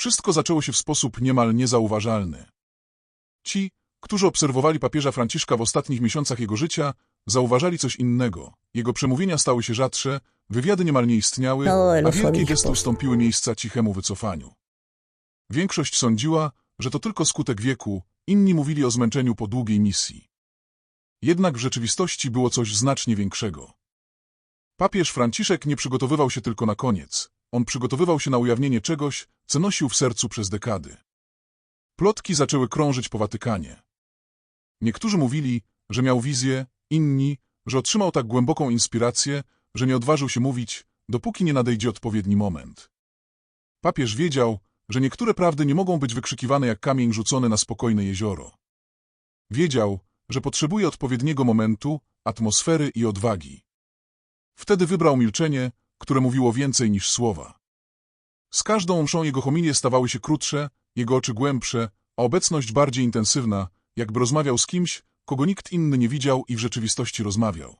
Wszystko zaczęło się w sposób niemal niezauważalny. Ci, którzy obserwowali papieża Franciszka w ostatnich miesiącach jego życia, zauważali coś innego. Jego przemówienia stały się rzadsze, wywiady niemal nie istniały, No, a no, wielkie gesty ustąpiły miejsca cichemu wycofaniu. Większość sądziła, że to tylko skutek wieku, inni mówili o zmęczeniu po długiej misji. Jednak w rzeczywistości było coś znacznie większego. Papież Franciszek nie przygotowywał się tylko na koniec. On przygotowywał się na ujawnienie czegoś, co nosił w sercu przez dekady. Plotki zaczęły krążyć po Watykanie. Niektórzy mówili, że miał wizję, inni, że otrzymał tak głęboką inspirację, że nie odważył się mówić, dopóki nie nadejdzie odpowiedni moment. Papież wiedział, że niektóre prawdy nie mogą być wykrzykiwane jak kamień rzucony na spokojne jezioro. Wiedział, że potrzebuje odpowiedniego momentu, atmosfery i odwagi. Wtedy wybrał milczenie, które mówiło więcej niż słowa. Z każdą mszą jego homilie stawały się krótsze, jego oczy głębsze, a obecność bardziej intensywna, jakby rozmawiał z kimś, kogo nikt inny nie widział i w rzeczywistości rozmawiał.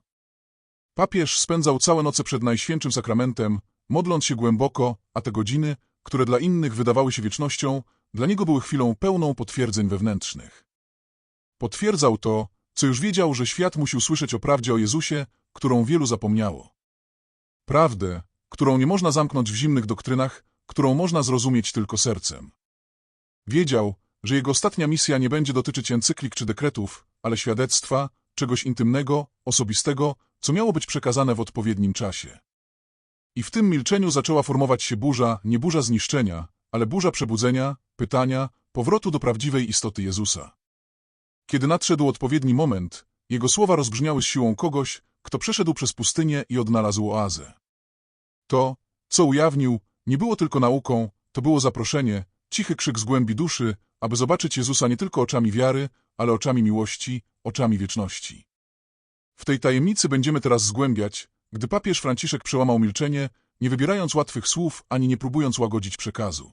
Papież spędzał całe noce przed Najświętszym Sakramentem, modląc się głęboko, a te godziny, które dla innych wydawały się wiecznością, dla niego były chwilą pełną potwierdzeń wewnętrznych. Potwierdzał to, co już wiedział, że świat musi usłyszeć o prawdzie o Jezusie, którą wielu zapomniało. Prawdę, którą nie można zamknąć w zimnych doktrynach, którą można zrozumieć tylko sercem. Wiedział, że jego ostatnia misja nie będzie dotyczyć encyklik czy dekretów, ale świadectwa, czegoś intymnego, osobistego, co miało być przekazane w odpowiednim czasie. I w tym milczeniu zaczęła formować się burza, nie burza zniszczenia, ale burza przebudzenia, pytania, powrotu do prawdziwej istoty Jezusa. Kiedy nadszedł odpowiedni moment, jego słowa rozbrzmiały z siłą kogoś, kto przeszedł przez pustynię i odnalazł oazę. To, co ujawnił, nie było tylko nauką, to było zaproszenie, cichy krzyk z głębi duszy, aby zobaczyć Jezusa nie tylko oczami wiary, ale oczami miłości, oczami wieczności. W tej tajemnicy będziemy teraz zgłębiać, gdy papież Franciszek przełamał milczenie, nie wybierając łatwych słów ani nie próbując łagodzić przekazu.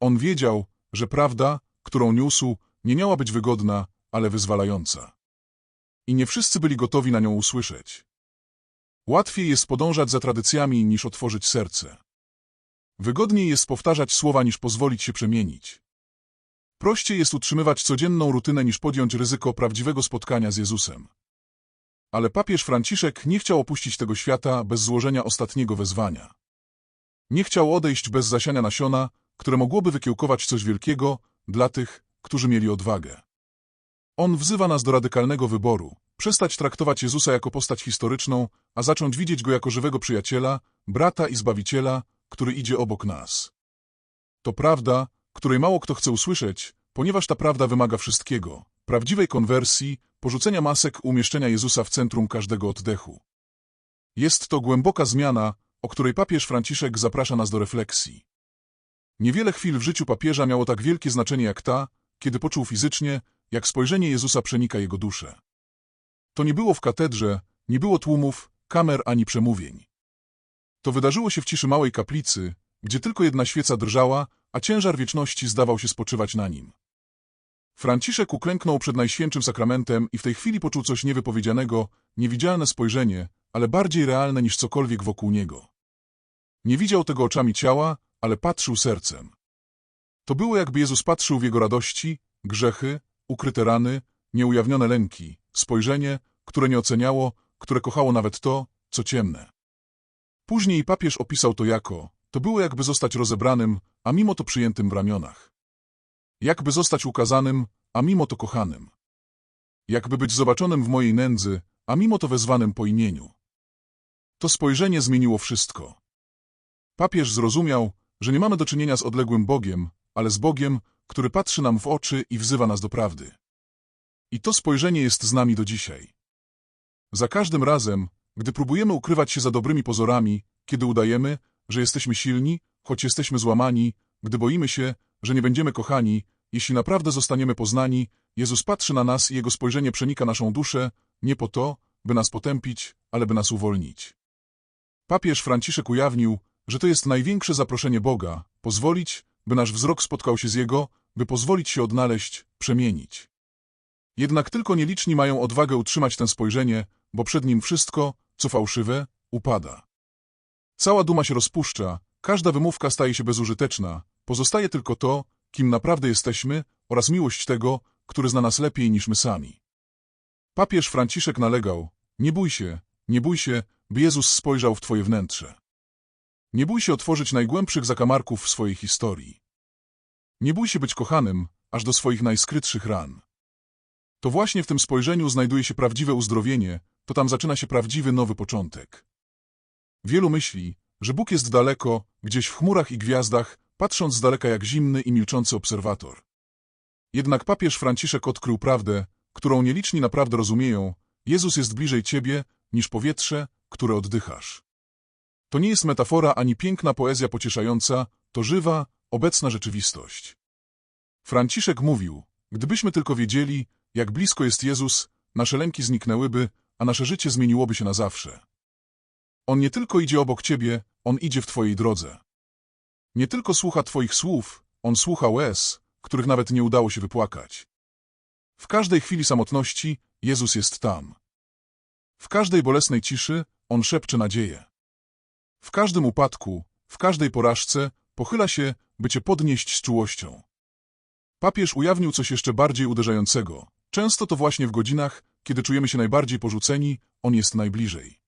On wiedział, że prawda, którą niósł, nie miała być wygodna, ale wyzwalająca. I nie wszyscy byli gotowi na nią usłyszeć. Łatwiej jest podążać za tradycjami niż otworzyć serce. Wygodniej jest powtarzać słowa niż pozwolić się przemienić. Prościej jest utrzymywać codzienną rutynę niż podjąć ryzyko prawdziwego spotkania z Jezusem. Ale papież Franciszek nie chciał opuścić tego świata bez złożenia ostatniego wezwania. Nie chciał odejść bez zasiania nasiona, które mogłoby wykiełkować coś wielkiego dla tych, którzy mieli odwagę. On wzywa nas do radykalnego wyboru, przestać traktować Jezusa jako postać historyczną, a zacząć widzieć Go jako żywego przyjaciela, brata i zbawiciela, który idzie obok nas. To prawda, której mało kto chce usłyszeć, ponieważ ta prawda wymaga wszystkiego, prawdziwej konwersji, porzucenia masek, umieszczenia Jezusa w centrum każdego oddechu. Jest to głęboka zmiana, o której papież Franciszek zaprasza nas do refleksji. Niewiele chwil w życiu papieża miało tak wielkie znaczenie jak ta, kiedy poczuł fizycznie, jak spojrzenie Jezusa przenika jego duszę. To nie było w katedrze, nie było tłumów, kamer ani przemówień. To wydarzyło się w ciszy małej kaplicy, gdzie tylko jedna świeca drżała, a ciężar wieczności zdawał się spoczywać na nim. Franciszek uklęknął przed Najświętszym Sakramentem i w tej chwili poczuł coś niewypowiedzianego, niewidzialne spojrzenie, ale bardziej realne niż cokolwiek wokół niego. Nie widział tego oczami ciała, ale patrzył sercem. To było jakby Jezus patrzył w jego radości, grzechy, ukryte rany, nieujawnione lęki, spojrzenie, które nie oceniało, które kochało nawet to, co ciemne. Później papież opisał to jako, to było jakby zostać rozebranym, a mimo to przyjętym w ramionach. Jakby zostać ukazanym, a mimo to kochanym. Jakby być zobaczonym w mojej nędzy, a mimo to wezwanym po imieniu. To spojrzenie zmieniło wszystko. Papież zrozumiał, że nie mamy do czynienia z odległym Bogiem, ale z Bogiem, który patrzy nam w oczy i wzywa nas do prawdy. I to spojrzenie jest z nami do dzisiaj. Za każdym razem, gdy próbujemy ukrywać się za dobrymi pozorami, kiedy udajemy, że jesteśmy silni, choć jesteśmy złamani, gdy boimy się, że nie będziemy kochani, jeśli naprawdę zostaniemy poznani, Jezus patrzy na nas i Jego spojrzenie przenika naszą duszę, nie po to, by nas potępić, ale by nas uwolnić. Papież Franciszek ujawnił, że to jest największe zaproszenie Boga, pozwolić, by nasz wzrok spotkał się z Jego, by pozwolić się odnaleźć, przemienić. Jednak tylko nieliczni mają odwagę utrzymać tę spojrzenie, bo przed nim wszystko, co fałszywe, upada. Cała duma się rozpuszcza, każda wymówka staje się bezużyteczna, pozostaje tylko to, kim naprawdę jesteśmy oraz miłość tego, który zna nas lepiej niż my sami. Papież Franciszek nalegał, nie bój się, nie bój się, by Jezus spojrzał w twoje wnętrze. Nie bój się otworzyć najgłębszych zakamarków w swojej historii. Nie bój się być kochanym, aż do swoich najskrytszych ran. To właśnie w tym spojrzeniu znajduje się prawdziwe uzdrowienie, to tam zaczyna się prawdziwy nowy początek. Wielu myśli, że Bóg jest daleko, gdzieś w chmurach i gwiazdach, patrząc z daleka jak zimny i milczący obserwator. Jednak papież Franciszek odkrył prawdę, którą nieliczni naprawdę rozumieją, Jezus jest bliżej ciebie niż powietrze, które oddychasz. To nie jest metafora ani piękna poezja pocieszająca, to żywa, obecna rzeczywistość. Franciszek mówił, gdybyśmy tylko wiedzieli, jak blisko jest Jezus, nasze lęki zniknęłyby, a nasze życie zmieniłoby się na zawsze. On nie tylko idzie obok ciebie, on idzie w twojej drodze. Nie tylko słucha twoich słów, on słucha łez, których nawet nie udało się wypłakać. W każdej chwili samotności Jezus jest tam. W każdej bolesnej ciszy On szepcze nadzieję. W każdym upadku, w każdej porażce pochyla się, by cię podnieść z czułością. Papież ujawnił coś jeszcze bardziej uderzającego. Często to właśnie w godzinach, kiedy czujemy się najbardziej porzuceni, On jest najbliżej.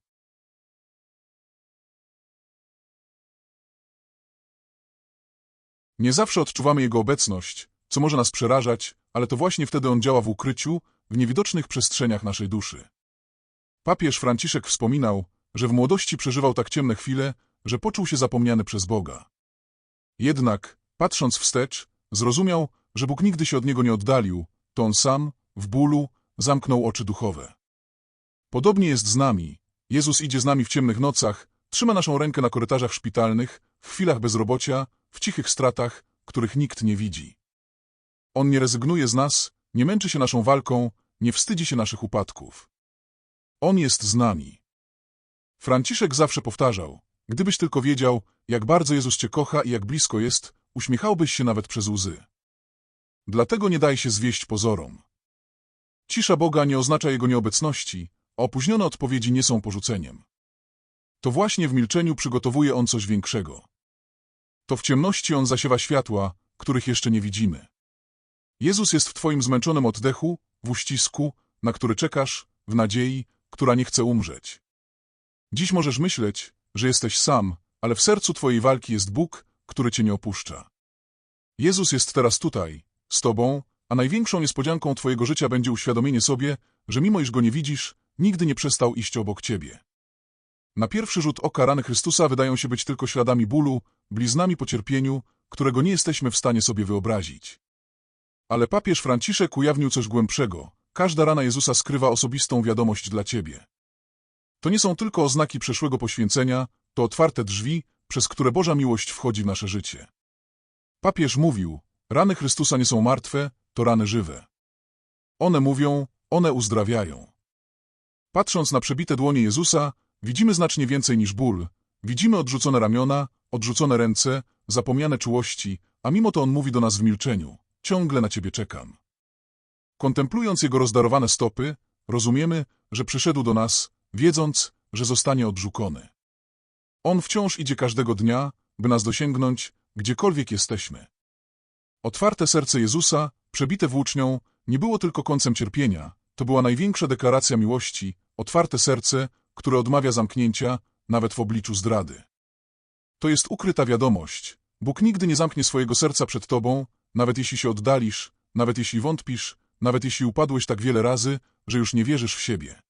Nie zawsze odczuwamy Jego obecność, co może nas przerażać, ale to właśnie wtedy On działa w ukryciu, w niewidocznych przestrzeniach naszej duszy. Papież Franciszek wspominał, że w młodości przeżywał tak ciemne chwile, że poczuł się zapomniany przez Boga. Jednak, patrząc wstecz, zrozumiał, że Bóg nigdy się od niego nie oddalił, to On sam, w bólu, zamknął oczy duchowe. Podobnie jest z nami. Jezus idzie z nami w ciemnych nocach, trzyma naszą rękę na korytarzach szpitalnych, w chwilach bezrobocia, w cichych stratach, których nikt nie widzi. On nie rezygnuje z nas, nie męczy się naszą walką, nie wstydzi się naszych upadków. On jest z nami. Franciszek zawsze powtarzał, gdybyś tylko wiedział, jak bardzo Jezus cię kocha i jak blisko jest, uśmiechałbyś się nawet przez łzy. Dlatego nie daj się zwieść pozorom. Cisza Boga nie oznacza Jego nieobecności, a opóźnione odpowiedzi nie są porzuceniem. To właśnie w milczeniu przygotowuje On coś większego. To w ciemności On zasiewa światła, których jeszcze nie widzimy. Jezus jest w Twoim zmęczonym oddechu, w uścisku, na który czekasz, w nadziei, która nie chce umrzeć. Dziś możesz myśleć, że jesteś sam, ale w sercu Twojej walki jest Bóg, który Cię nie opuszcza. Jezus jest teraz tutaj, z Tobą, a największą niespodzianką Twojego życia będzie uświadomienie sobie, że mimo iż Go nie widzisz, nigdy nie przestał iść obok Ciebie. Na pierwszy rzut oka rany Chrystusa wydają się być tylko śladami bólu, bliznami po cierpieniu, którego nie jesteśmy w stanie sobie wyobrazić. Ale papież Franciszek ujawnił coś głębszego. Każda rana Jezusa skrywa osobistą wiadomość dla ciebie. To nie są tylko oznaki przeszłego poświęcenia, to otwarte drzwi, przez które Boża miłość wchodzi w nasze życie. Papież mówił, rany Chrystusa nie są martwe, to rany żywe. One mówią, one uzdrawiają. Patrząc na przebite dłonie Jezusa, widzimy znacznie więcej niż ból. Widzimy odrzucone ramiona, odrzucone ręce, zapomniane czułości, a mimo to On mówi do nas w milczeniu. Ciągle na ciebie czekam. Kontemplując jego rozdarowane stopy, rozumiemy, że przyszedł do nas, wiedząc, że zostanie odrzucony. On wciąż idzie każdego dnia, by nas dosięgnąć, gdziekolwiek jesteśmy. Otwarte serce Jezusa, przebite włócznią, nie było tylko końcem cierpienia, to była największa deklaracja miłości, otwarte serce, które odmawia zamknięcia, nawet w obliczu zdrady. To jest ukryta wiadomość. Bóg nigdy nie zamknie swojego serca przed Tobą, nawet jeśli się oddalisz, nawet jeśli wątpisz, nawet jeśli upadłeś tak wiele razy, że już nie wierzysz w siebie.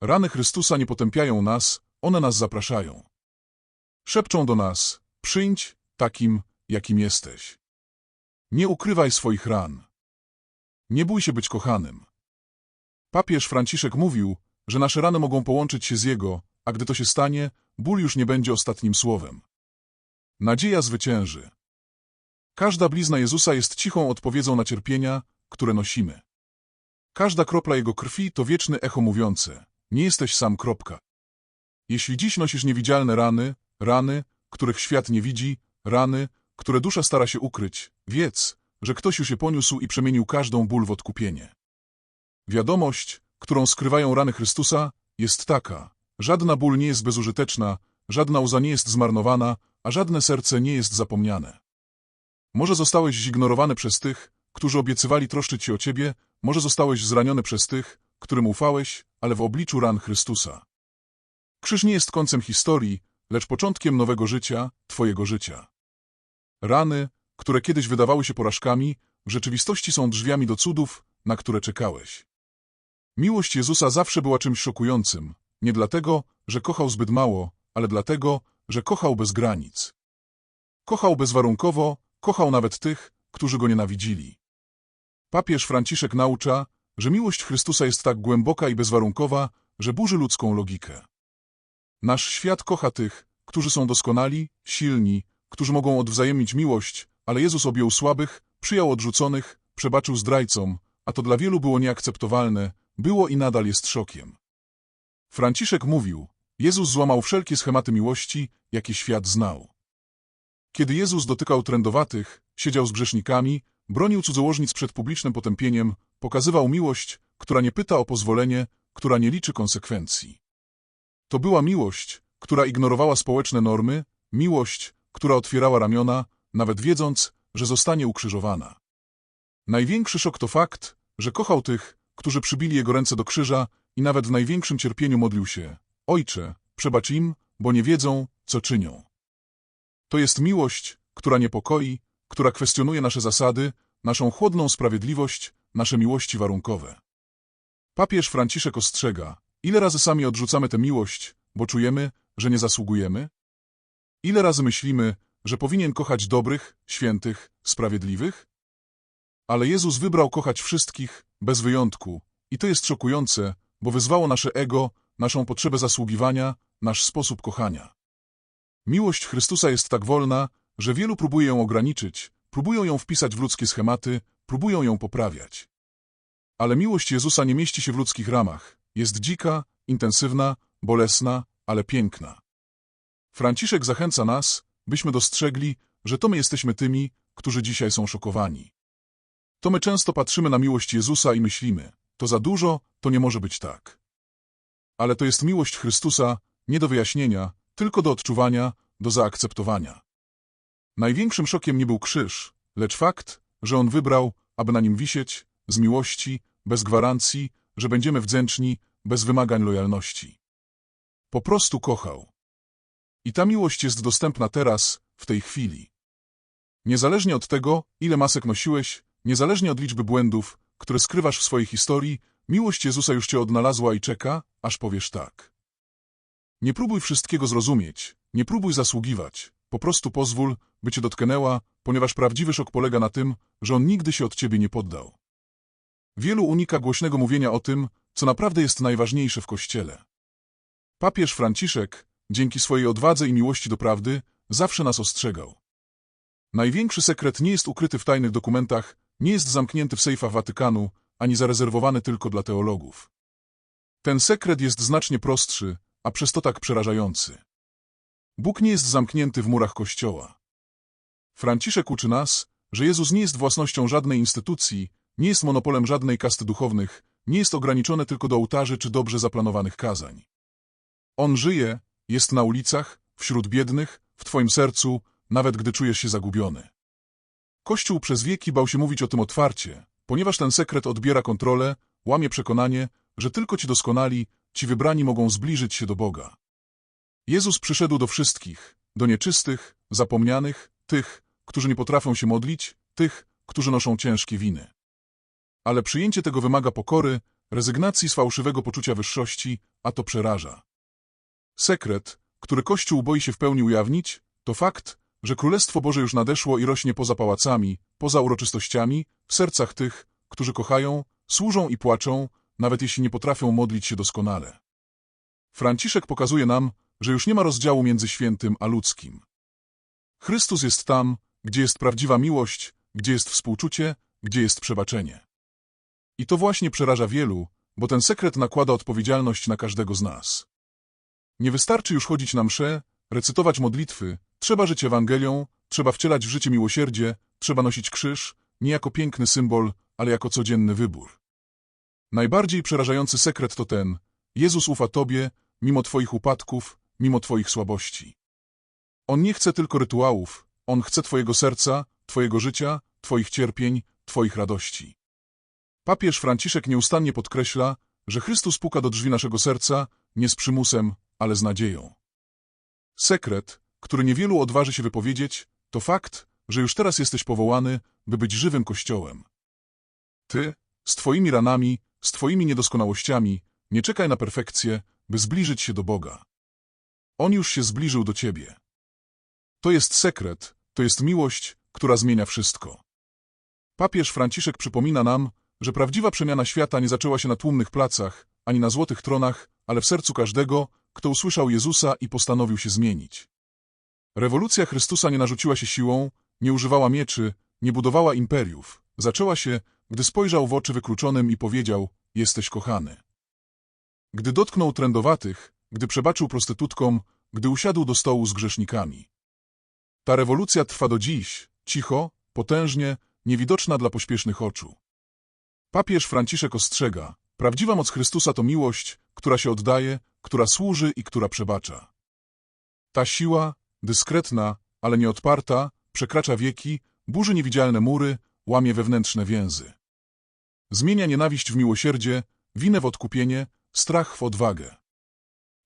Rany Chrystusa nie potępiają nas, one nas zapraszają. Szepczą do nas, przyjdź takim, jakim jesteś. Nie ukrywaj swoich ran. Nie bój się być kochanym. Papież Franciszek mówił, że nasze rany mogą połączyć się z Jego, a gdy to się stanie, ból już nie będzie ostatnim słowem. Nadzieja zwycięży. Każda blizna Jezusa jest cichą odpowiedzią na cierpienia, które nosimy. Każda kropla Jego krwi to wieczny echo mówiące, nie jesteś sam kropka. Jeśli dziś nosisz niewidzialne rany, rany, których świat nie widzi, rany, które dusza stara się ukryć, wiedz, że ktoś już je poniósł i przemienił każdą ból w odkupienie. Wiadomość, którą skrywają rany Chrystusa, jest taka. Żadna ból nie jest bezużyteczna, żadna łza nie jest zmarnowana, a żadne serce nie jest zapomniane. Może zostałeś zignorowany przez tych, którzy obiecywali troszczyć się o ciebie, może zostałeś zraniony przez tych, którym ufałeś, ale w obliczu ran Chrystusa. Krzyż nie jest końcem historii, lecz początkiem nowego życia, twojego życia. Rany, które kiedyś wydawały się porażkami, w rzeczywistości są drzwiami do cudów, na które czekałeś. Miłość Jezusa zawsze była czymś szokującym, nie dlatego, że kochał zbyt mało, ale dlatego, że kochał bez granic. Kochał bezwarunkowo, kochał nawet tych, którzy go nienawidzili. Papież Franciszek naucza, że miłość Chrystusa jest tak głęboka i bezwarunkowa, że burzy ludzką logikę. Nasz świat kocha tych, którzy są doskonali, silni, którzy mogą odwzajemnić miłość, ale Jezus objął słabych, przyjął odrzuconych, przebaczył zdrajcom, a to dla wielu było nieakceptowalne, było i nadal jest szokiem. Franciszek mówił, Jezus złamał wszelkie schematy miłości, jakie świat znał. Kiedy Jezus dotykał trędowatych, siedział z grzesznikami, bronił cudzołożnic przed publicznym potępieniem, pokazywał miłość, która nie pyta o pozwolenie, która nie liczy konsekwencji. To była miłość, która ignorowała społeczne normy, miłość, która otwierała ramiona, nawet wiedząc, że zostanie ukrzyżowana. Największy szok to fakt, że kochał tych, którzy przybili jego ręce do krzyża i nawet w największym cierpieniu modlił się Ojcze, przebacz im, bo nie wiedzą, co czynią. To jest miłość, która niepokoi, która kwestionuje nasze zasady, naszą chłodną sprawiedliwość, nasze miłości warunkowe. Papież Franciszek ostrzega, ile razy sami odrzucamy tę miłość, bo czujemy, że nie zasługujemy? Ile razy myślimy, że powinien kochać dobrych, świętych, sprawiedliwych? Ale Jezus wybrał kochać wszystkich, bez wyjątku, i to jest szokujące, bo wyzwało nasze ego, naszą potrzebę zasługiwania, nasz sposób kochania. Miłość Chrystusa jest tak wolna, że wielu próbuje ją ograniczyć, próbują ją wpisać w ludzkie schematy, próbują ją poprawiać. Ale miłość Jezusa nie mieści się w ludzkich ramach. Jest dzika, intensywna, bolesna, ale piękna. Franciszek zachęca nas, byśmy dostrzegli, że to my jesteśmy tymi, którzy dzisiaj są szokowani. To my często patrzymy na miłość Jezusa i myślimy, to za dużo, to nie może być tak. Ale to jest miłość Chrystusa, nie do wyjaśnienia, tylko do odczuwania, do zaakceptowania. Największym szokiem nie był krzyż, lecz fakt, że on wybrał, aby na nim wisieć, z miłości, bez gwarancji, że będziemy wdzięczni, bez wymagań lojalności. Po prostu kochał. I ta miłość jest dostępna teraz, w tej chwili. Niezależnie od tego, ile masek nosiłeś, niezależnie od liczby błędów, które skrywasz w swojej historii, miłość Jezusa już cię odnalazła i czeka, aż powiesz tak. Nie próbuj wszystkiego zrozumieć, nie próbuj zasługiwać, po prostu pozwól, by cię dotknęła, ponieważ prawdziwy szok polega na tym, że on nigdy się od ciebie nie poddał. Wielu unika głośnego mówienia o tym, co naprawdę jest najważniejsze w Kościele. Papież Franciszek, dzięki swojej odwadze i miłości do prawdy, zawsze nas ostrzegał. Największy sekret nie jest ukryty w tajnych dokumentach, nie jest zamknięty w sejfach Watykanu, ani zarezerwowany tylko dla teologów. Ten sekret jest znacznie prostszy, a przez to tak przerażający. Bóg nie jest zamknięty w murach Kościoła. Franciszek uczy nas, że Jezus nie jest własnością żadnej instytucji, nie jest monopolem żadnej kasty duchownych, nie jest ograniczony tylko do ołtarzy czy dobrze zaplanowanych kazań. On żyje, jest na ulicach, wśród biednych, w Twoim sercu, nawet gdy czujesz się zagubiony. Kościół przez wieki bał się mówić o tym otwarcie, ponieważ ten sekret odbiera kontrolę, łamie przekonanie, że tylko ci doskonali, ci wybrani mogą zbliżyć się do Boga. Jezus przyszedł do wszystkich, do nieczystych, zapomnianych, tych, którzy nie potrafią się modlić, tych, którzy noszą ciężkie winy. Ale przyjęcie tego wymaga pokory, rezygnacji z fałszywego poczucia wyższości, a to przeraża. Sekret, który Kościół boi się w pełni ujawnić, to fakt, że Królestwo Boże już nadeszło i rośnie poza pałacami, poza uroczystościami, w sercach tych, którzy kochają, służą i płaczą, nawet jeśli nie potrafią modlić się doskonale. Franciszek pokazuje nam, że już nie ma rozdziału między świętym a ludzkim. Chrystus jest tam, gdzie jest prawdziwa miłość, gdzie jest współczucie, gdzie jest przebaczenie. I to właśnie przeraża wielu, bo ten sekret nakłada odpowiedzialność na każdego z nas. Nie wystarczy już chodzić na msze, recytować modlitwy, trzeba żyć Ewangelią, trzeba wcielać w życie miłosierdzie, trzeba nosić krzyż, nie jako piękny symbol, ale jako codzienny wybór. Najbardziej przerażający sekret to ten, Jezus ufa Tobie, mimo Twoich upadków, mimo Twoich słabości. On nie chce tylko rytuałów, On chce Twojego serca, Twojego życia, Twoich cierpień, Twoich radości. Papież Franciszek nieustannie podkreśla, że Chrystus puka do drzwi naszego serca nie z przymusem, ale z nadzieją. Sekret, który niewielu odważy się wypowiedzieć, to fakt, że już teraz jesteś powołany, by być żywym Kościołem. Ty, z Twoimi ranami, z Twoimi niedoskonałościami, nie czekaj na perfekcję, by zbliżyć się do Boga. On już się zbliżył do Ciebie. To jest sekret, to jest miłość, która zmienia wszystko. Papież Franciszek przypomina nam, że prawdziwa przemiana świata nie zaczęła się na tłumnych placach, ani na złotych tronach, ale w sercu każdego, kto usłyszał Jezusa i postanowił się zmienić. Rewolucja Chrystusa nie narzuciła się siłą, nie używała mieczy, nie budowała imperiów. Zaczęła się, gdy spojrzał w oczy wykluczonym i powiedział, jesteś kochany. Gdy dotknął trędowatych, gdy przebaczył prostytutkom, gdy usiadł do stołu z grzesznikami. Ta rewolucja trwa do dziś, cicho, potężnie, niewidoczna dla pośpiesznych oczu. Papież Franciszek ostrzega, prawdziwa moc Chrystusa to miłość, która się oddaje, która służy i która przebacza. Ta siła, dyskretna, ale nieodparta, przekracza wieki, burzy niewidzialne mury, łamie wewnętrzne więzy. Zmienia nienawiść w miłosierdzie, winę w odkupienie, strach w odwagę.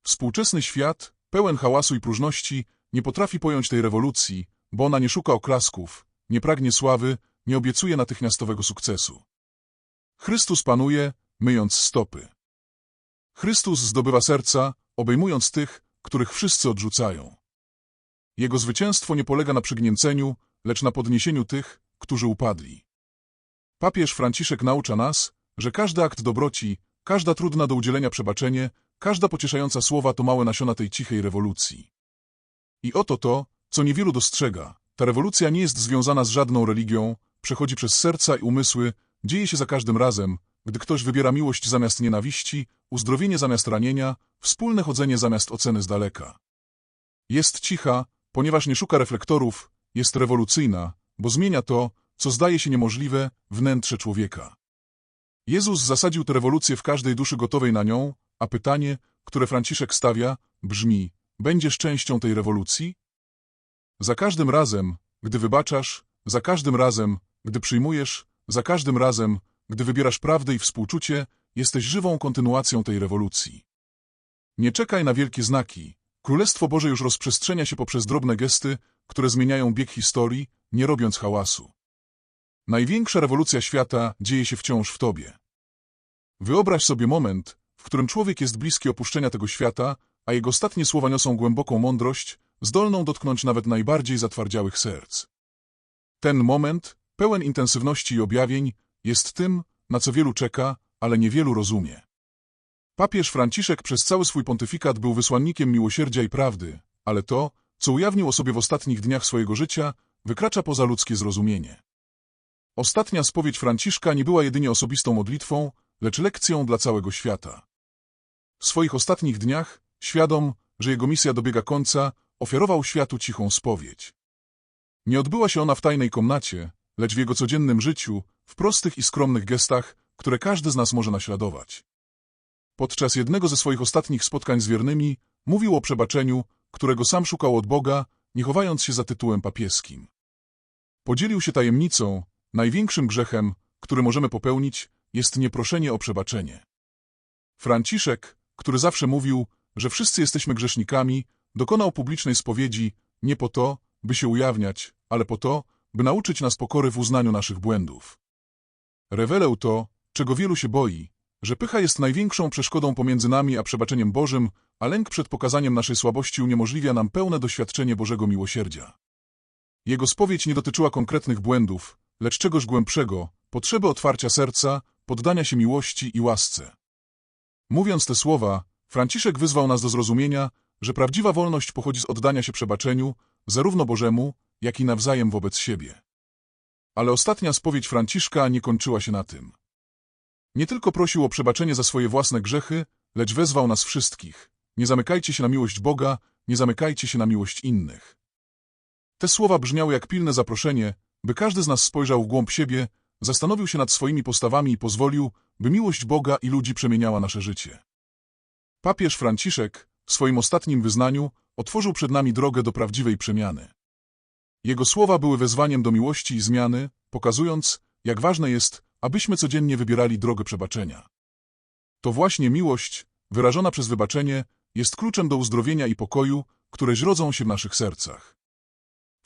Współczesny świat, pełen hałasu i próżności, nie potrafi pojąć tej rewolucji, bo ona nie szuka oklasków, nie pragnie sławy, nie obiecuje natychmiastowego sukcesu. Chrystus panuje, myjąc stopy. Chrystus zdobywa serca, obejmując tych, których wszyscy odrzucają. Jego zwycięstwo nie polega na przygnięceniu, lecz na podniesieniu tych, którzy upadli. Papież Franciszek naucza nas, że każdy akt dobroci, każda trudna do udzielenia przebaczenie, każda pocieszająca słowa to małe nasiona tej cichej rewolucji. I oto to, co niewielu dostrzega. Ta rewolucja nie jest związana z żadną religią, przechodzi przez serca i umysły, dzieje się za każdym razem, gdy ktoś wybiera miłość zamiast nienawiści, uzdrowienie zamiast ranienia, wspólne chodzenie zamiast oceny z daleka. Jest cicha, ponieważ nie szuka reflektorów, jest rewolucyjna, bo zmienia to, co zdaje się niemożliwe, wnętrze człowieka. Jezus zasadził tę rewolucję w każdej duszy gotowej na nią, a pytanie, które Franciszek stawia, brzmi, będziesz częścią tej rewolucji? Za każdym razem, gdy wybaczasz, za każdym razem, gdy przyjmujesz, za każdym razem, gdy wybierasz prawdę i współczucie, jesteś żywą kontynuacją tej rewolucji. Nie czekaj na wielkie znaki. Królestwo Boże już rozprzestrzenia się poprzez drobne gesty, które zmieniają bieg historii, nie robiąc hałasu. Największa rewolucja świata dzieje się wciąż w Tobie. Wyobraź sobie moment, w którym człowiek jest bliski opuszczenia tego świata, a jego ostatnie słowa niosą głęboką mądrość, zdolną dotknąć nawet najbardziej zatwardziałych serc. Ten moment, pełen intensywności i objawień, jest tym, na co wielu czeka, ale niewielu rozumie. Papież Franciszek przez cały swój pontyfikat był wysłannikiem miłosierdzia i prawdy, ale to, co ujawnił o sobie w ostatnich dniach swojego życia, wykracza poza ludzkie zrozumienie. Ostatnia spowiedź Franciszka nie była jedynie osobistą modlitwą, lecz lekcją dla całego świata. W swoich ostatnich dniach, świadom, że jego misja dobiega końca, ofiarował światu cichą spowiedź. Nie odbyła się ona w tajnej komnacie, lecz w jego codziennym życiu, w prostych i skromnych gestach, które każdy z nas może naśladować. Podczas jednego ze swoich ostatnich spotkań z wiernymi mówił o przebaczeniu, którego sam szukał od Boga, nie chowając się za tytułem papieskim. Podzielił się tajemnicą, największym grzechem, który możemy popełnić, jest nieproszenie o przebaczenie. Franciszek, który zawsze mówił, że wszyscy jesteśmy grzesznikami, dokonał publicznej spowiedzi nie po to, by się ujawniać, ale po to, by nauczyć nas pokory w uznaniu naszych błędów. Rewelę to, czego wielu się boi, że pycha jest największą przeszkodą pomiędzy nami a przebaczeniem Bożym, a lęk przed pokazaniem naszej słabości uniemożliwia nam pełne doświadczenie Bożego miłosierdzia. Jego spowiedź nie dotyczyła konkretnych błędów, lecz czegoś głębszego, potrzeby otwarcia serca, poddania się miłości i łasce. Mówiąc te słowa, Franciszek wyzwał nas do zrozumienia, że prawdziwa wolność pochodzi z oddania się przebaczeniu, zarówno Bożemu, jak i nawzajem wobec siebie. Ale ostatnia spowiedź Franciszka nie kończyła się na tym. Nie tylko prosił o przebaczenie za swoje własne grzechy, lecz wezwał nas wszystkich. Nie zamykajcie się na miłość Boga, nie zamykajcie się na miłość innych. Te słowa brzmiały jak pilne zaproszenie, by każdy z nas spojrzał w głąb siebie, zastanowił się nad swoimi postawami i pozwolił, by miłość Boga i ludzi przemieniała nasze życie. Papież Franciszek w swoim ostatnim wyznaniu otworzył przed nami drogę do prawdziwej przemiany. Jego słowa były wezwaniem do miłości i zmiany, pokazując, jak ważne jest, abyśmy codziennie wybierali drogę przebaczenia. To właśnie miłość, wyrażona przez wybaczenie, jest kluczem do uzdrowienia i pokoju, które źrodzą się w naszych sercach.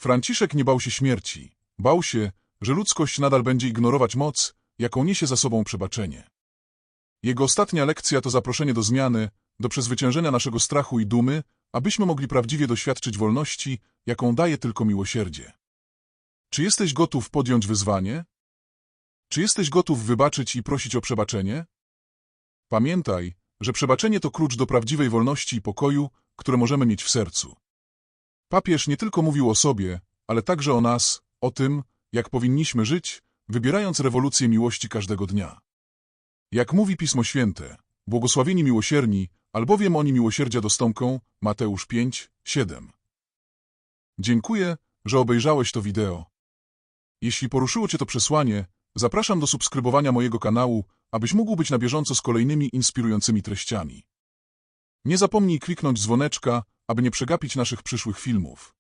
Franciszek nie bał się śmierci. Bał się, że ludzkość nadal będzie ignorować moc, jaką niesie za sobą przebaczenie. Jego ostatnia lekcja to zaproszenie do zmiany, do przezwyciężenia naszego strachu i dumy, abyśmy mogli prawdziwie doświadczyć wolności, jaką daje tylko miłosierdzie. Czy jesteś gotów podjąć wyzwanie? Czy jesteś gotów wybaczyć i prosić o przebaczenie? Pamiętaj, że przebaczenie to klucz do prawdziwej wolności i pokoju, które możemy mieć w sercu. Papież nie tylko mówił o sobie, ale także o nas, o tym, jak powinniśmy żyć, wybierając rewolucję miłości każdego dnia. Jak mówi Pismo Święte, błogosławieni miłosierni, albowiem oni miłosierdzia dostąpką, Mateusz 5, 7. Dziękuję, że obejrzałeś to wideo. Jeśli poruszyło Cię to przesłanie, zapraszam do subskrybowania mojego kanału, abyś mógł być na bieżąco z kolejnymi inspirującymi treściami. Nie zapomnij kliknąć dzwoneczka, aby nie przegapić naszych przyszłych filmów.